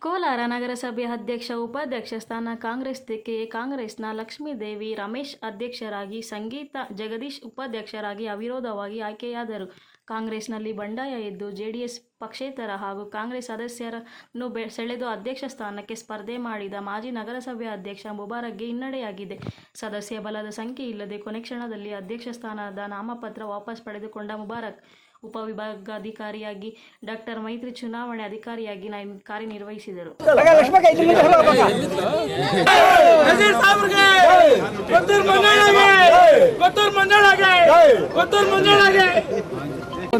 ಕೋಲಾರ ನಗರಸಭೆ ಅಧ್ಯಕ್ಷ, ಉಪಾಧ್ಯಕ್ಷ ಸ್ಥಾನ ಕಾಂಗ್ರೆಸ್ ತೆಕ್ಕೆ ಕಾಂಗ್ರೆಸ್ನ ಲಕ್ಷ್ಮೀದೇವಿ ರಮೇಶ್ ಅಧ್ಯಕ್ಷರಾಗಿ ಸಂಗೀತ ಜಗದೀಶ್ ಉಪಾಧ್ಯಕ್ಷರಾಗಿ ಅವಿರೋಧವಾಗಿ ಆಯ್ಕೆಯಾದರು. ಕಾಂಗ್ರೆಸ್ನಲ್ಲಿ ಬಂಡಾಯ ಎದ್ದು ಜೆಡಿಎಸ್ ಪಕ್ಷೇತರ ಹಾಗೂ ಕಾಂಗ್ರೆಸ್ ಸದಸ್ಯರನ್ನು ಬೆ ಸೆಳೆದು ಅಧ್ಯಕ್ಷ ಸ್ಥಾನಕ್ಕೆ ಸ್ಪರ್ಧೆ ಮಾಡಿದ ಮಾಜಿ ನಗರಸಭೆ ಅಧ್ಯಕ್ಷ ಮುಬಾರಕ್ಗೆ ಹಿನ್ನಡೆಯಾಗಿದೆ. ಸದಸ್ಯ ಬಲದ ಸಂಖ್ಯೆ ಇಲ್ಲದೆ ಕೊನೆ ಕ್ಷಣದಲ್ಲಿ ಅಧ್ಯಕ್ಷ ಸ್ಥಾನದ ನಾಮಪತ್ರ ವಾಪಸ್ ಪಡೆದುಕೊಂಡ ಮುಬಾರಕ್ ಉಪವಿಭಾಗಾಧಿಕಾರಿಯಾಗಿ ಡಾಕ್ಟರ್ ಮೈತ್ರಿ ಚುನಾವಣೆ ಅಧಿಕಾರಿಯಾಗಿ ನೈ- ಕಾರ್ಯನಿರ್ವಹಿಸಿದರು.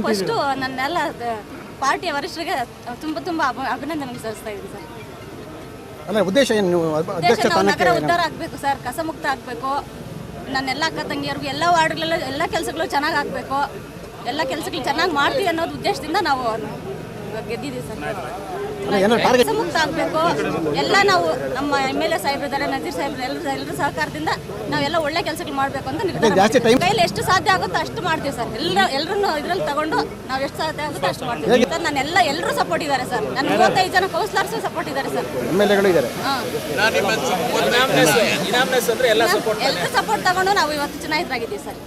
ಫಸ್ಟು ನನ್ನೆಲ್ಲ ಪಾರ್ಟಿಯ ವರಿಷ್ಠರಿಗೆ ತುಂಬಾ ತುಂಬಾ ಅಭ ಅಭಿನಂದನೆ ಸಲ್ಲಿಸ್ತಾ ಇದ್ದೀನಿ ಸರ್. ಅಲ್ಲ ಉದ್ದೇಶ ಏನು ನೀವು ಅಧ್ಯಕ್ಷ ನಾವು ಸ್ಥಾನಕ್ಕೆ ನಗರ ಉದ್ಧಾರ ಆಗಬೇಕು ಸರ್ ಕಸ ಮುಕ್ತ ಆಗಬೇಕು. ನನ್ನೆಲ್ಲ ಅಕ್ಕ ತಂಗಿಯರಿಗೂ ಎಲ್ಲ ವಾರ್ಡ್ಗಳಲ್ಲೂ ಎಲ್ಲ ಕೆಲಸಗಳು ಚೆನ್ನಾಗಿ ಆಗಬೇಕು. ಎಲ್ಲ ಕೆಲಸಗಳು ಚೆನ್ನಾಗಿ ಮಾಡ್ತೀವಿ ಅನ್ನೋದು ಉದ್ದೇಶದಿಂದ ನಾವು ಗೆದ್ದಿದ್ದೀವಿ ಸರ್. ಮುಕ್ತ ಆಗಬೇಕು. ಎಲ್ಲ ನಾವು ನಮ್ಮ ಎಂ ಎಲ್ ಎ ಸಾಹೇಬ್ರು ಇದ್ದಾರೆ ನಜೀರ್ ಸಾಹೇಬ್ರು ಎಲ್ಲರೂ ಎಲ್ಲರ ಸಹಕಾರದಿಂದ ನಾವೆಲ್ಲ ಒಳ್ಳೆ ಕೆಲಸಗಳು ಮಾಡಬೇಕು ಅಂತ ನಿರ್ಧಾರ. ಕೈಲಿ ಎಷ್ಟು ಸಾಧ್ಯ ಆಗುತ್ತೋ ಅಷ್ಟು ಮಾಡ್ತೀವಿ ಸರ್. ಎಲ್ಲ ಎಲ್ಲರನ್ನು ಇದ್ರಲ್ಲಿ ತಗೊಂಡು ನಾವು ಎಷ್ಟು ಸಾಧ್ಯ ಆಗುತ್ತೋ ಅಷ್ಟು ಮಾಡ್ತೀವಿ. ಸರ್ ನಾನೆಲ್ಲ ಎಲ್ಲರೂ ಸಪೋರ್ಟ್ ಇದ್ದಾರೆ ಸರ್. ನನ್ನ ಮೂವತ್ತೈದು ಜನ ಕೌನ್ಸಿಲರ್ಸು ಸಪೋರ್ಟ್ ಇದ್ದಾರೆ ಸರ್. ಎಲ್ಲರೂ ಸಪೋರ್ಟ್ ತಗೊಂಡು ನಾವು ಇವತ್ತು ಚುನಾಯಿತರಾಗಿದ್ದೀವಿ ಸರ್.